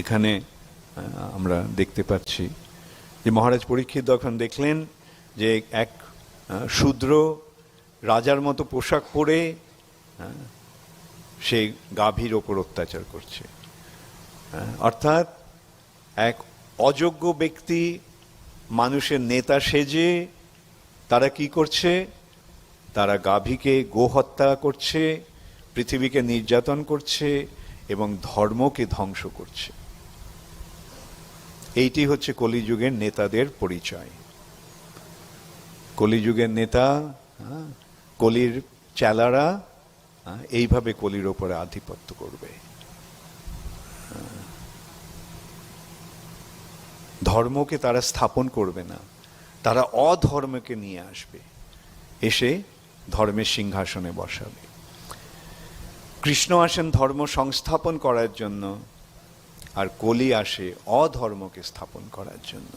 এখানে আমরা দেখতে পাচ্ছি যে মহারাজ পরীক্ষিত যখন দেখলেন যে এক শূদ্র রাজার মতো পোশাক পরে সে গাভীর ওপর অত্যাচার করছে। অর্থাৎ এক অযোগ্য ব্যক্তি, মানুষের নেতা সেজে তারা কি করছে? তারা গাভীকে গোহত্যা করছে, পৃথিবীকে নির্যাতন করছে এবং ধর্মকে ধ্বংস করছে। এইটি হচ্ছে কলিযুগের নেতাদের পরিচয় কলিযুগের নেতা হ্যাঁ, কলির চেলারা হ্যাঁ, এইভাবে কলির ওপরে আধিপত্য করবে হ্যাঁ। ধর্মকে তারা স্থাপন করবে না তারা অধর্মকে নিয়ে আসবে এসে ধর্মের সিংহাসনে বসাবে কৃষ্ণ আসেন ধর্ম সংস্থাপন করার জন্য আর কলি আসে অধর্মকে স্থাপন করার জন্য।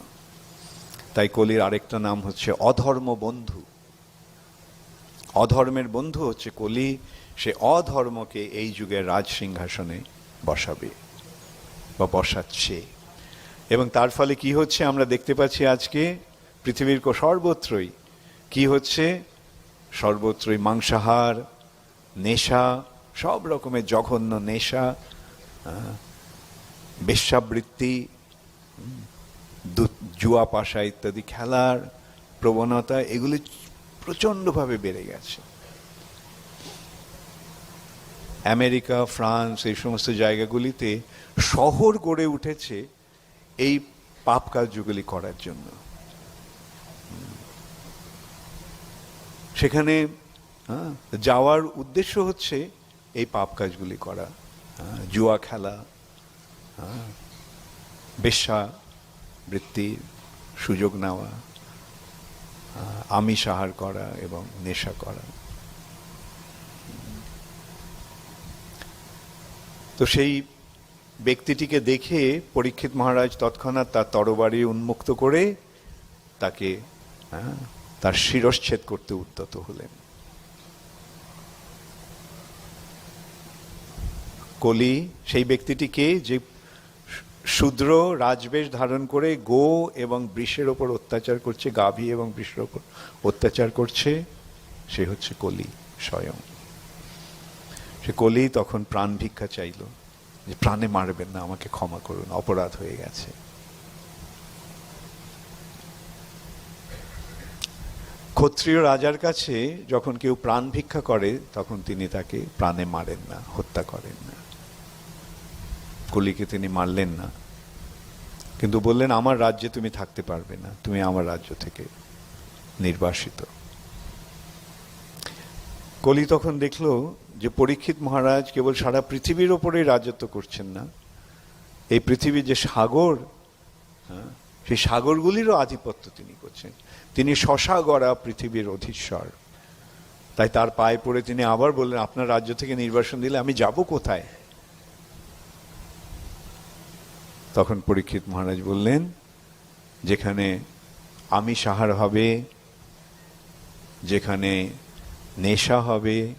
তাই কলির আরেকটা নাম হচ্ছে অধর্ম বন্ধু। অধর্মের বন্ধু হচ্ছে কলি, সে অধর্মকে এই যুগের রাজ সিংহাসনে বসাবে বা বসাচ্ছে। এবং তার ফলে কি হচ্ছে আমরা দেখতে পাচ্ছি আজকে? পৃথিবীর সর্বত্রই কি হচ্ছে? সর্বত্রই মাংসাহার, নেশা, সব রকমের জঘন্য নেশা বেশ্যাবৃত্তি জুয়া পাশা ইত্যাদি খেলার প্রবণতা এগুলি প্রচণ্ডভাবে বেড়ে গেছে। আমেরিকা, ফ্রান্স এই সমস্ত জায়গাগুলিতে শহর গড়ে উঠেছে এই পাপ কার্যগুলি করার জন্য। সেখানে যাওয়ার উদ্দেশ্য হচ্ছে এই পাপ কাজগুলি করা জুয়া খেলা বেশ্যা বৃত্তির সুযোগ নেওয়া আমিষ আহার করা এবং নেশা করা। তো সেই ব্যক্তিটিকে দেখে পরীক্ষিত মহারাজ তৎক্ষণাৎ তার তরবারি উন্মুক্ত করে তাকে হ্যাঁ, তার শিরশ্ছেদ করতে উদ্যত হলেন। কলি সেই ব্যক্তিটিকে যে শূদ্র রাজবেশ ধারণ করে গো এবং বৃষের ওপর অত্যাচার করছে, গাভী এবং বৃষের ওপর অত্যাচার করছে, সে হচ্ছে কলি, স্বয়ং। সে কলি তখন প্রাণ ভিক্ষা চাইল, যে প্রাণে মারবেন না, আমাকে ক্ষমা করুন, অপরাধ হয়ে গেছে। ক্ষত্রিয় রাজার কাছে যখন কেউ প্রাণ ভিক্ষা করে, তখন তিনি তাকে প্রাণে মারেন না, হত্যা করেন না। কলিকে তিনি মারলেন না। কিন্তু বললেন আমার রাজ্যে তুমি থাকতে পারবে না। তুমি আমার রাজ্য থেকে নির্বাসিত। কলি তখন দেখল যে পরীক্ষিত মহারাজ কেবল সারা পৃথিবীর ওপরেই রাজত্ব করছেন না। এই পৃথিবীর যে সাগর হ্যাঁ, সেই সাগরগুলিরও আধিপত্য তিনি করছেন। তিনি শশা গড়া পৃথিবীর অধীশ্বর। তাই তার পায়ে পড়ে তিনি আবার বললেন আপনার রাজ্য থেকে নির্বাসন দিলে আমি যাব কোথায়? তখন পরীক্ষিত মহারাজ বললেন যেখানে আমি সাহার হবে যেখানে নেশা হবে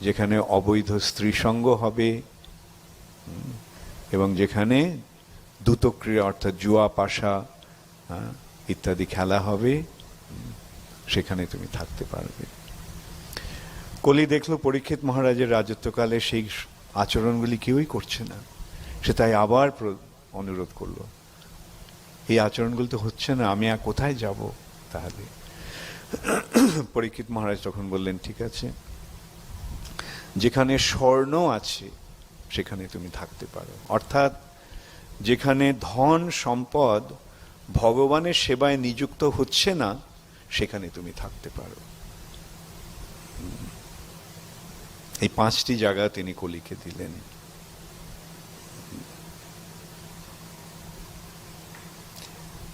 যেখানে অবৈধ স্ত্রী সঙ্গ হবে এবং যেখানে দ্রুতক্রিয়া অর্থাৎ জুয়া পাশা হ্যাঁ, ইত্যাদি খেলা হবে সেখানে তুমি থাকতে পারবে। কলি দেখল পরীক্ষিত মহারাজের রাজত্বকালে সেই আচরণগুলি কেউই করছে না। সে তাই আবার অনুরোধ করল। এই আচরণগুলো তো হচ্ছে না, আমি আর কোথায় যাব? তাহলে পরীক্ষিত মহারাজ তখন বললেন, ঠিক আছে, যেখানে স্বর্ণ আছে, সেখানে তুমি থাকতে পারো। অর্থাৎ যেখানে ধন সম্পদ ভগবানের সেবায় নিযুক্ত হচ্ছে না, সেখানে তুমি থাকতে পারো। এই পাঁচটি জায়গা তিনি কলিকে দিলেন।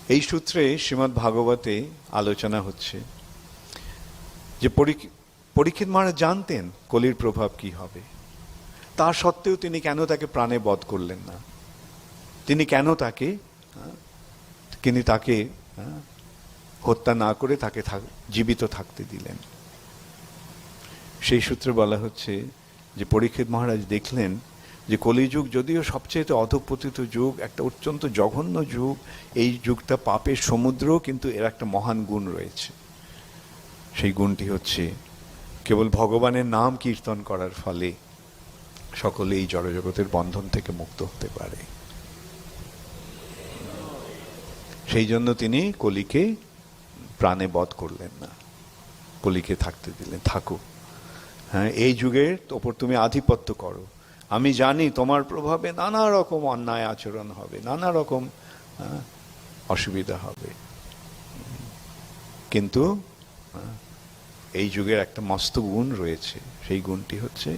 এই সূত্রে শ্রীমদ্ ভাগবতে আলোচনা হচ্ছে যে পরীক্ষি- পরীক্ষিত মহারাজ জানতেন কলির প্রভাব কি হবে। তা সত্ত্বেও তিনি কেন তাকে প্রাণে বধ করলেন না? তিনি কেন তাকে হ্যাঁ, তিনি তাকে হ্যাঁ, হত্যা না করে তাকে জীবিত থাকতে দিলেন। সেই সূত্রে বলা হচ্ছে যে পরীক্ষিত মহারাজ দেখলেন যে কলিযুগ যদিও সবচেয়ে অধপতিত যুগ, একটা অত্যন্ত জঘন্য যুগ, এই যুগটা পাপের সমুদ্র কিন্তু এর একটা মহান গুণ রয়েছে। সেই গুণটি হচ্ছে কেবল ভগবানের নাম কীর্তন করার ফলে সকলে এই জড়জগতের বন্ধন থেকে মুক্ত হতে পারে। সেই জন্য তিনি কলিকে প্রাণে বধ করলেন না। কলিকে থাকতে দিলেন থাকুক হ্যাঁ এই যুগের ওপর তুমি আধিপত্য করো। আমি জানি তোমার প্রভাবে নানা রকম অন্যায় আচরণ হবে, নানা রকম অসুবিধা হবে। কিন্তু এই যুগের একটা মস্ত গুণ রয়েছে। সেই গুণটি হচ্ছে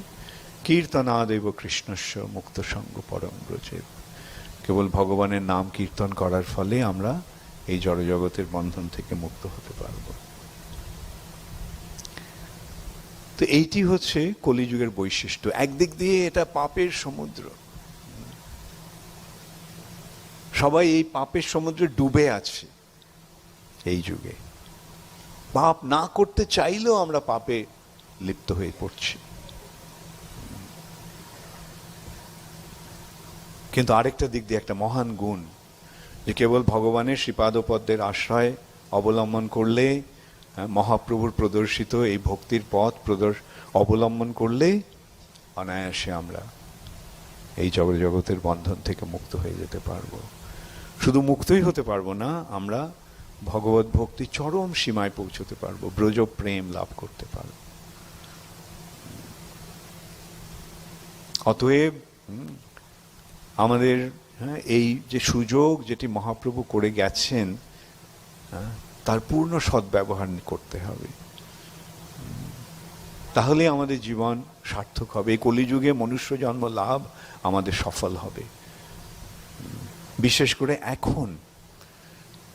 কীর্তনাদেব কৃষ্ণস্ব মুক্ত সঙ্গ পরম ব্রজের কেবল ভগবানের নাম কীর্তন করার ফলে আমরা এই জড়জগতের বন্ধন থেকে মুক্ত হতে পারব। তো এইটি হচ্ছে কলিযুগের বৈশিষ্ট্য। একদিক দিয়ে এটা পাপের সমুদ্র। সবাই এই পাপের সমুদ্রে ডুবে আছে এই যুগে। পাপ না করতে চাইলেও আমরা পাপে লিপ্ত হয়ে পড়ছি। কিন্তু আরেকটা দিক দিয়ে একটা মহান গুণ, যে কেবল ভগবানের শ্রীপাদপদ্মের আশ্রয় অবলম্বন করলে মহাপ্রভুর প্রদর্শিত এই ভক্তির পথ প্রদর্শ অবলম্বন করলে অনায়াসে আমরা এই জগতের বন্ধন থেকে মুক্ত হয়ে যেতে পারব। শুধু মুক্তই হতে পারব না আমরা ভগবত ভক্তি চরম সীমায় পৌঁছতে পারব ব্রজ প্রেম লাভ করতে পারব। অতএব আমাদের হ্যাঁ, এই যে সুযোগ যেটি মহাপ্রভু করে গেছেন হ্যাঁ, তার পূর্ণ সদ্ব্যবহার করতে হবে। তাহলে আমাদের জীবন সার্থক হবে। এই কলিযুগে মনুষ্য জন্ম লাভ আমাদের সফল হবে। বিশেষ করে এখন,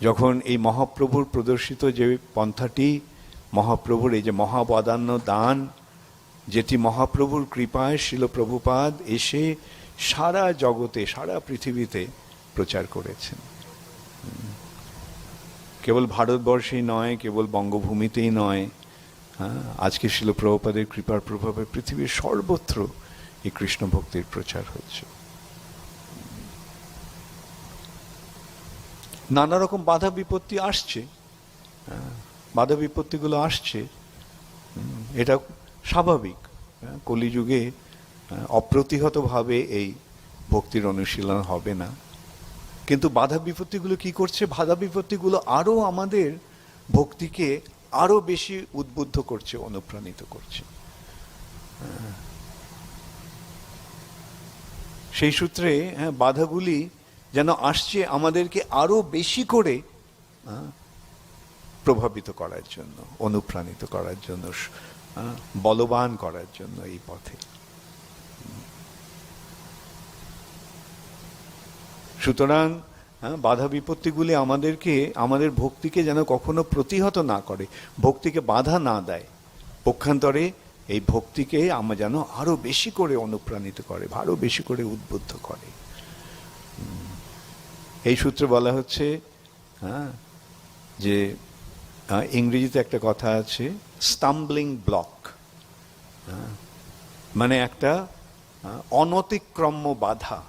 যখন এই মহাপ্রভুর প্রদর্শিত যে পন্থাটি, মহাপ্রভুর এই যে মহাবদান্য দান, যেটি মহাপ্রভুর কৃপায় শিল প্রভুপাদ এসে সারা জগতে, সারা পৃথিবীতে প্রচার করেছেন। কেবল ভারতবর্ষেই নয় কেবল বঙ্গভূমিতেই নয়। হ্যাঁ, আজকে শিল প্রভুপাদের কৃপার প্রভাবে পৃথিবীর সর্বত্র এই কৃষ্ণ ভক্তির প্রচার হচ্ছে। নানা রকম বাধা বিপত্তি আসছে। হ্যাঁ, বাধা বিপত্তিগুলো আসছে। এটা স্বাভাবিক। হ্যাঁ, কলিযুগে হ্যাঁ, অপ্রতিহতভাবে এই ভক্তির অনুশীলন হবে না। কিন্তু বাধা বিপত্তিগুলো কি করছে বাধা বিপত্তিগুলো আরও আমাদের ভক্তিকে আরও বেশি উদ্বুদ্ধ করছে অনুপ্রাণিত করছে। সেই সূত্রে হ্যাঁ, বাধাগুলি যেন আসছে আমাদেরকে আরও বেশি করে প্রভাবিত করার জন্য অনুপ্রাণিত করার জন্য বলবান করার জন্য এই পথে সুতরাং হ্যাঁ, বাধা বিপত্তিগুলি আমাদেরকে আমাদের ভক্তিকে যেন কখনো প্রতিহত না করে ভক্তিকে বাধা না দেয়। পক্ষান্তরে এই ভক্তিকে আমরা যেন আরও বেশি করে অনুপ্রাণিত করে আরও বেশি করে উদ্বুদ্ধ করে। এই সূত্রে বলা হচ্ছে হ্যাঁ যে ইংরেজিতে একটা কথা আছে স্টাম্বলিং ব্লক মানে একটা অনতিক্রম্য বাধা।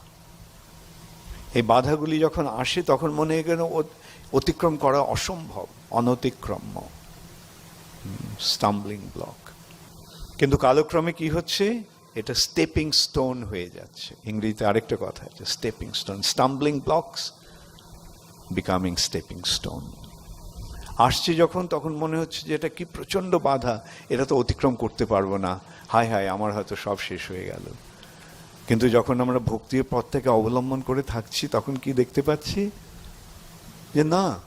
এই বাধাগুলি যখন আসে, তখন মনে হয় কেন অতিক্রম করা অসম্ভব, অনতিক্রম্য স্টাম্বলিং ব্লক কিন্তু কালক্রমে কি হচ্ছে? এটা স্টেপিং স্টোন হয়ে যাচ্ছে। ইংরেজিতে আরেকটা কথা আছে stepping stone stumbling blocks becoming stepping stone আসছে যখন, তখন মনে হচ্ছে যে এটা কি প্রচণ্ড বাধা, এটা তো অতিক্রম করতে পারব না। হায় হায়, আমার হয়তো সব শেষ হয়ে গেল। কিন্তু যখন আমরা ভক্তির পথ থেকে অবলম্বন করে থাকছি তখন কি দেখতে পাচ্ছি? যে না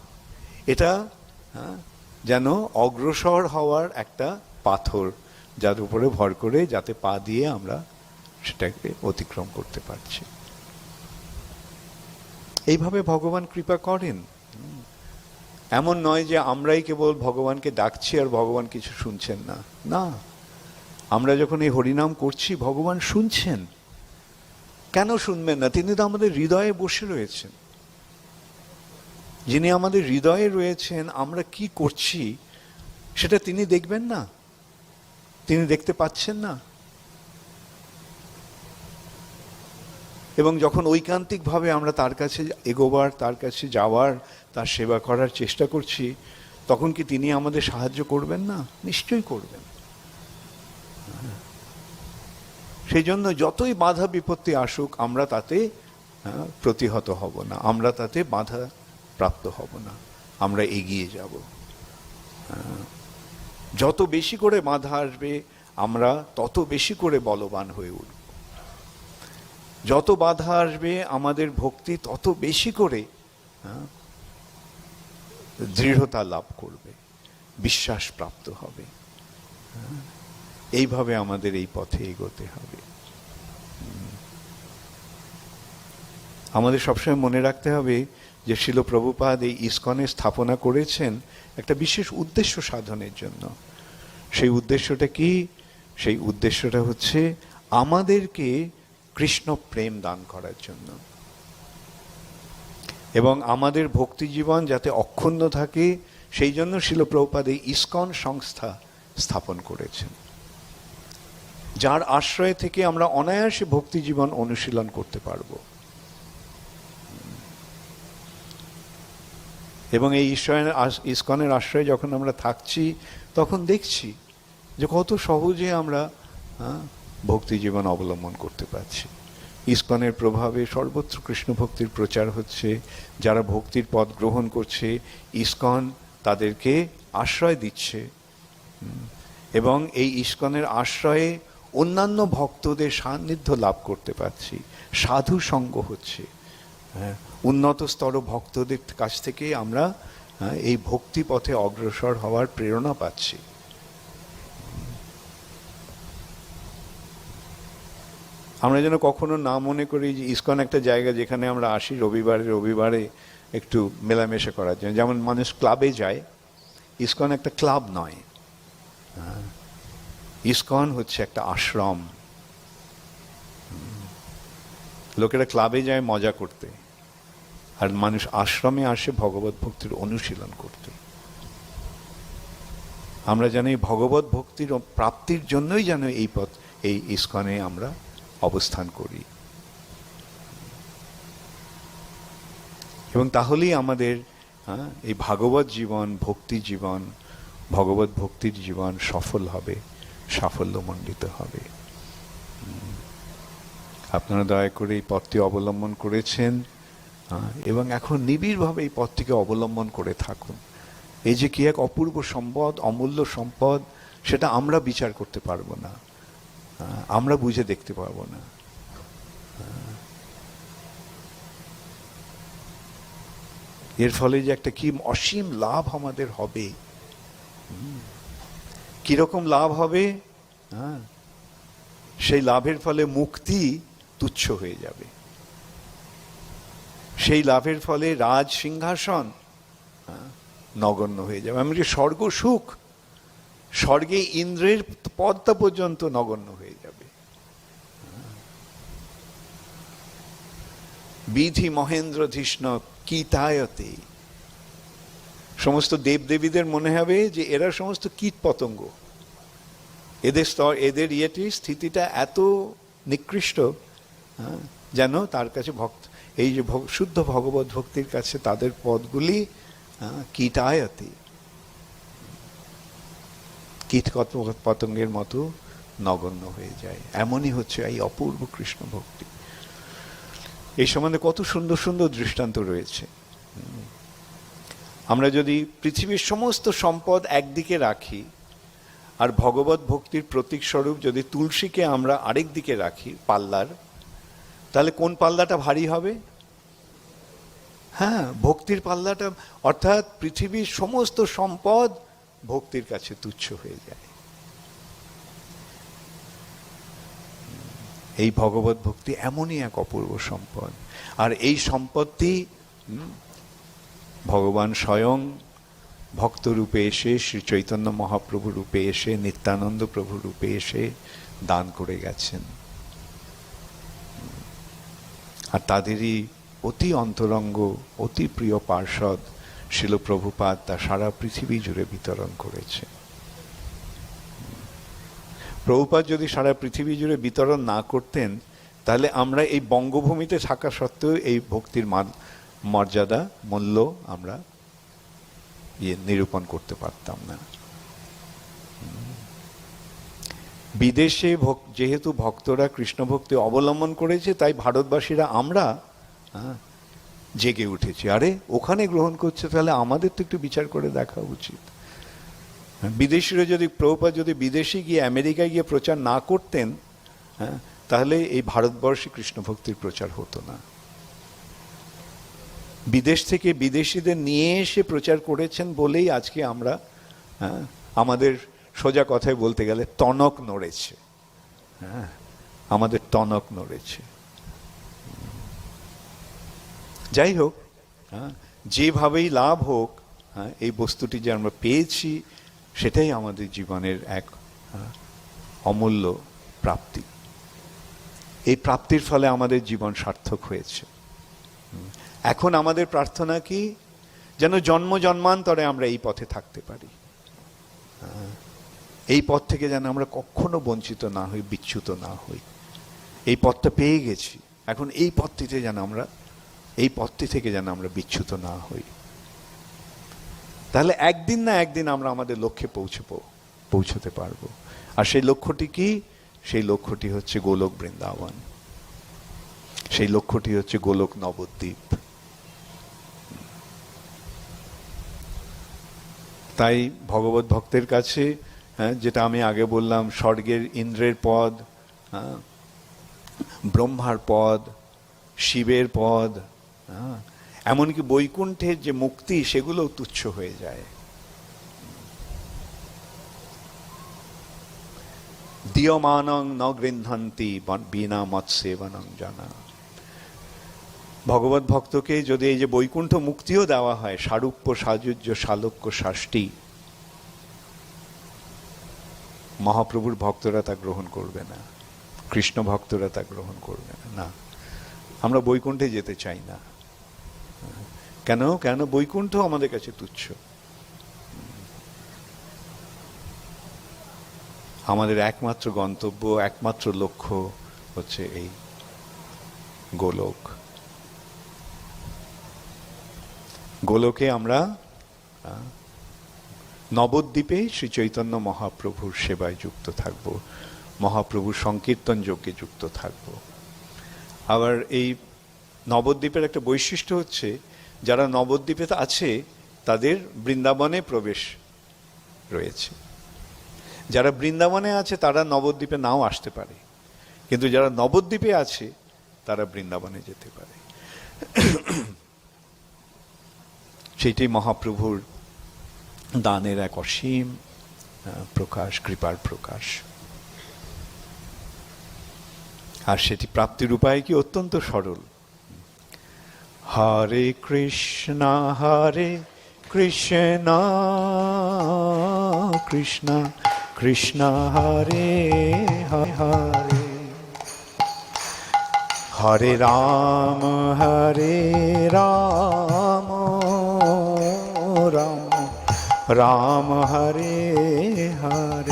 এটা হ্যাঁ, যেন অগ্রসর হওয়ার একটা পাথর যার উপরে ভর করে যাতে পা দিয়ে আমরা সেটাকে অতিক্রম করতে পারছি। এইভাবে ভগবান কৃপা করেন। এমন নয় যে আমরাই কেবল ভগবানকে ডাকছি আর ভগবান কিছু শুনছেন না। না আমরা যখন এই হরিনাম করছি ভগবান শুনছেন। কেন শুনবেন না? তিনি তো আমাদের হৃদয়ে বসে রয়েছেন। যিনি আমাদের হৃদয়ে রয়েছেন, আমরা কি করছি সেটা তিনি দেখবেন না। তিনি দেখতে পাচ্ছেন না। এবং যখন ঐকান্তিকভাবে আমরা তার কাছে এগোবার, তার কাছে যাওয়ার, তার সেবা করার চেষ্টা করছি, তখন কি তিনি আমাদের সাহায্য করবেন না? নিশ্চয়ই করবেন। সেই জন্য যতই বাধা বিপত্তি আসুক, আমরা তাতে প্রতিহত হব না। আমরা তাতে বাধা প্রাপ্ত হব না। আমরা এগিয়ে যাব। যত বেশি করে বাধা আসবে, আমরা তত বেশি করে বলবান হয়ে উঠব। যত বাধা আসবে, আমাদের ভক্তি তত বেশি করে দৃঢ়তা লাভ করবে, বিশ্বাস প্রাপ্ত হবে। এইভাবে আমাদের এই পথে এগোতে হবে। আমাদের সবসময় মনে রাখতে হবে যে শিল প্রভুপাদ এই ইস্কনে স্থাপনা করেছেন একটা বিশেষ উদ্দেশ্য সাধনের জন্য। সেই উদ্দেশ্যটা কি? সেই উদ্দেশ্যটা হচ্ছে আমাদেরকে কৃষ্ণ প্রেম দান করার জন্য। এবং আমাদের ভক্তি জীবন যাতে অক্ষুণ্ণ থাকে, সেই জন্য শিল প্রভুপাদ এই ইস্কন সংস্থা স্থাপন করেছেন। যার আশ্রয় থেকে আমরা অনায়াসে ভক্তি জীবন অনুশীলন করতে পারব। এবং এই ঈশ্বরের ইস্কনের আশ্রয়ে যখন আমরা থাকছি, তখন দেখছি যে কত সহজে আমরা ভক্তি জীবন অবলম্বন করতে পারছি। ইস্কনের প্রভাবে সর্বত্র কৃষ্ণ ভক্তির প্রচার হচ্ছে, যারা ভক্তির পথ গ্রহণ করছে, ইস্কন তাদেরকে আশ্রয় দিচ্ছে। এবং এই ইস্কনের আশ্রয়ে অন্যান্য ভক্তদের সান্নিধ্য লাভ করতে পারছি। সাধু সঙ্গ হচ্ছে। হ্যাঁ, উন্নত স্তর ভক্তদের কাছ থেকে আমরা হ্যাঁ, এই ভক্তি পথে অগ্রসর হওয়ার প্রেরণা পাচ্ছি। আমরা যেন কখনো না মনে করি যে ইস্কন একটা জায়গা যেখানে আমরা আসি রবিবারে রবিবারে একটু মেলামেশা করার জন্য। যেমন মানুষ ক্লাবে যায় ইস্কন একটা ক্লাব নয়। হ্যাঁ, ইস্কন হচ্ছে একটা আশ্রম। লোকেরা ক্লাবে যায় মজা করতে। আর মানুষ আশ্রমে আসে ভগবত ভক্তির অনুশীলন করতে। আমরা জানি ভগবত ভক্তির প্রাপ্তির জন্যই যেন এই পথ এই ইস্কনে আমরা অবস্থান করি। এবং তাহলেই আমাদের হ্যাঁ, এই ভাগবত জীবন ভক্তি জীবন ভগবত ভক্তির জীবন সফল হবে। সাফল্যমণ্ডিত হবে। আপনারা দয়া করে এই পথটি অবলম্বন করেছেন এবং এখন নিবিড়ভাবে এই পথটিকে অবলম্বন করে থাকুন। এই যে কি এক অপূর্ব সম্পদ, অমূল্য সম্পদ, সেটা আমরা বিচার করতে পারব না আমরা বুঝে দেখতে পারব না। এর ফলে যে একটা কি অসীম লাভ আমাদের হবে। কীরকম লাভ হবে? হ্যাঁ। সেই লাভের ফলে মুক্তি তুচ্ছ হয়ে যাবে। সেই লাভের ফলে রাজ সিংহাসন হ্যাঁ, নগণ্য হয়ে যাবে। এমনকি স্বর্গ সুখ স্বর্গে ইন্দ্রের পদ্মা পর্যন্ত নগণ্য হয়ে যাবে। বিধি মহেন্দ্র ধৃষ্ণ কীতায়তে। সমস্ত দেবদেবীদের মনে হবে যে এরা সমস্ত কীট পতঙ্গ। এদের স্তর এদের ইয়েটি স্থিতিটা এত নিকৃষ্ট হ্যাঁ, যেন তার কাছে ভক্ত এই যে শুদ্ধ ভগবত ভক্তির কাছে তাদের পদগুলি হ্যাঁ, কীটায়তি। কীট পতঙ্গের মতো নগণ্য হয়ে যায়। এমনই হচ্ছে এই অপূর্ব কৃষ্ণ ভক্তি। এই সম্বন্ধে কত সুন্দর সুন্দর দৃষ্টান্ত রয়েছে। আমরা যদি পৃথিবীর সমস্ত সম্পদ একদিকে রাখি, আর ভগবত ভক্তির প্রতীক স্বরূপ যদি তুলসীকে আমরা আরেক দিকে রাখি, পাল্লার, তাহলে কোন পাল্লাটা ভারী হবে? হ্যাঁ ভক্তির পাল্লাটা, অর্থাৎ পৃথিবীর সমস্ত সম্পদ ভক্তির কাছে তুচ্ছ হয়ে যায়। এই ভগবত ভক্তি এমনই এক অপূর্ব সম্পদ। আর এই সম্পত্তি ভগবান স্বয়ং ভক্ত রূপে এসে শ্রী চৈতন্য মহাপ্রভু রূপে এসে, নিত্যানন্দ প্রভু রূপে এসে দান করে গেছেন। আর তাদেরই অতি অন্তরঙ্গ, অতি প্রিয় পার্ষদ শিলপ্রভুপাদ তা সারা পৃথিবী জুড়ে বিতরণ করেছে। প্রভুপাদ যদি সারা পৃথিবী জুড়ে বিতরণ না করতেন, তাহলে আমরা এই বঙ্গভূমিতে থাকা সত্ত্বেও এই ভক্তির মান মর্যাদা মূল্য আমরা ইয়ে নিরূপণ করতে পারতাম না। বিদেশে যেহেতু ভক্তরা কৃষ্ণ ভক্তি অবলম্বন করেছে তাই ভারতবাসীরা আমরা হ্যাঁ, জেগে উঠেছি। আরে ওখানে গ্রহণ করছে তাহলে আমাদের তো একটু বিচার করে দেখা উচিত। হ্যাঁ, বিদেশিরা যদি প্রভুপাত যদি বিদেশে গিয়ে আমেরিকায় গিয়ে প্রচার না করতেন হ্যাঁ তাহলে এই ভারতবর্ষে কৃষ্ণ ভক্তির প্রচার হতো না। বিদেশ থেকে বিদেশিদের নিয়ে এসে প্রচার করেছেন বলেই আজকে আমরা হ্যাঁ, আমাদের সোজা কথায় বলতে গেলে টনক নড়েছে। হ্যাঁ আমাদের টনক নড়েছে। যাই হোক হ্যাঁ, যেভাবেই লাভ হোক হ্যাঁ, এই বস্তুটি যে আমরা পেয়েছি সেটাই আমাদের জীবনের এক অমূল্য প্রাপ্তি। এই প্রাপ্তির ফলে আমাদের জীবন সার্থক হয়েছে। এখন আমাদের প্রার্থনা কি? যেন জন্ম জন্মান্তরে আমরা এই পথে থাকতে পারি। এই পথ থেকে যেন আমরা কখনো বঞ্চিত না হই, বিচ্যুত না হই। এই পথটা পেয়ে গেছি। এখন এই পথটিতে যেন আমরা, এই পথটি থেকে যেন আমরা বিচ্যুত না হই। তাহলে একদিন না একদিন আমরা আমাদের লক্ষ্যে পৌঁছবো পৌঁছতে পারব। আর সেই লক্ষ্যটি কি? সেই লক্ষ্যটি হচ্ছে গোলক বৃন্দাবন। সেই লক্ষ্যটি হচ্ছে গোলক নবদ্বীপ। তাই ভগবত ভক্তের কাছে হ্যাঁ, যেটা আমি আগে বললাম স্বর্গের ইন্দ্রের পদ হ্যাঁ, ব্রহ্মার পদ শিবের পদ হ্যাঁ, এমনকি বৈকুণ্ঠের যে মুক্তি সেগুলোও তুচ্ছ হয়ে যায়। দিয়মানং ন গৃহন্তি বিনা মৎসেবনং জানা। ভগবত ভক্তকে যদি এই যে বৈকুণ্ঠ মুক্তিও দেওয়া হয়, সারূপ্য সাজুজ্য শালক্য, শাষ্টি, মহাপ্রভুর ভক্তরা তা গ্রহণ করবে না, কৃষ্ণ ভক্তরা তা গ্রহণ করবে না, আমরা বৈকুণ্ঠে যেতে চাই না। কেন? কেন? বৈকুণ্ঠ আমাদের কাছে তুচ্ছ। আমাদের একমাত্র গন্তব্য, একমাত্র লক্ষ্য হচ্ছে এই গোলক। গোলকে আমরা নবদ্বীপে শ্রী চৈতন্য মহাপ্রভুর সেবায় যুক্ত থাকব, মহাপ্রভুর সংকীর্তন যজ্ঞে যুক্ত থাকব। আবার এই নবদ্বীপের একটা বৈশিষ্ট্য হচ্ছে, যারা নবদ্বীপে আছে, তাদের বৃন্দাবনে প্রবেশ রয়েছে। যারা বৃন্দাবনে আছে, তারা নবদ্বীপে নাও আসতে পারে। কিন্তু যারা নবদ্বীপে আছে, তারা বৃন্দাবনে যেতে পারে। সেইটাই মহাপ্রভুর দানের এক অসীম প্রকাশ, কৃপার প্রকাশ। আর সেটি প্রাপ্তির উপায় কি? অত্যন্ত সরল। হরে কৃষ্ণ হরে কৃষ্ণ কৃষ্ণ কৃষ্ণ হরে হরে। হরে রাম হরে রাম। রাম রাম হরে হরে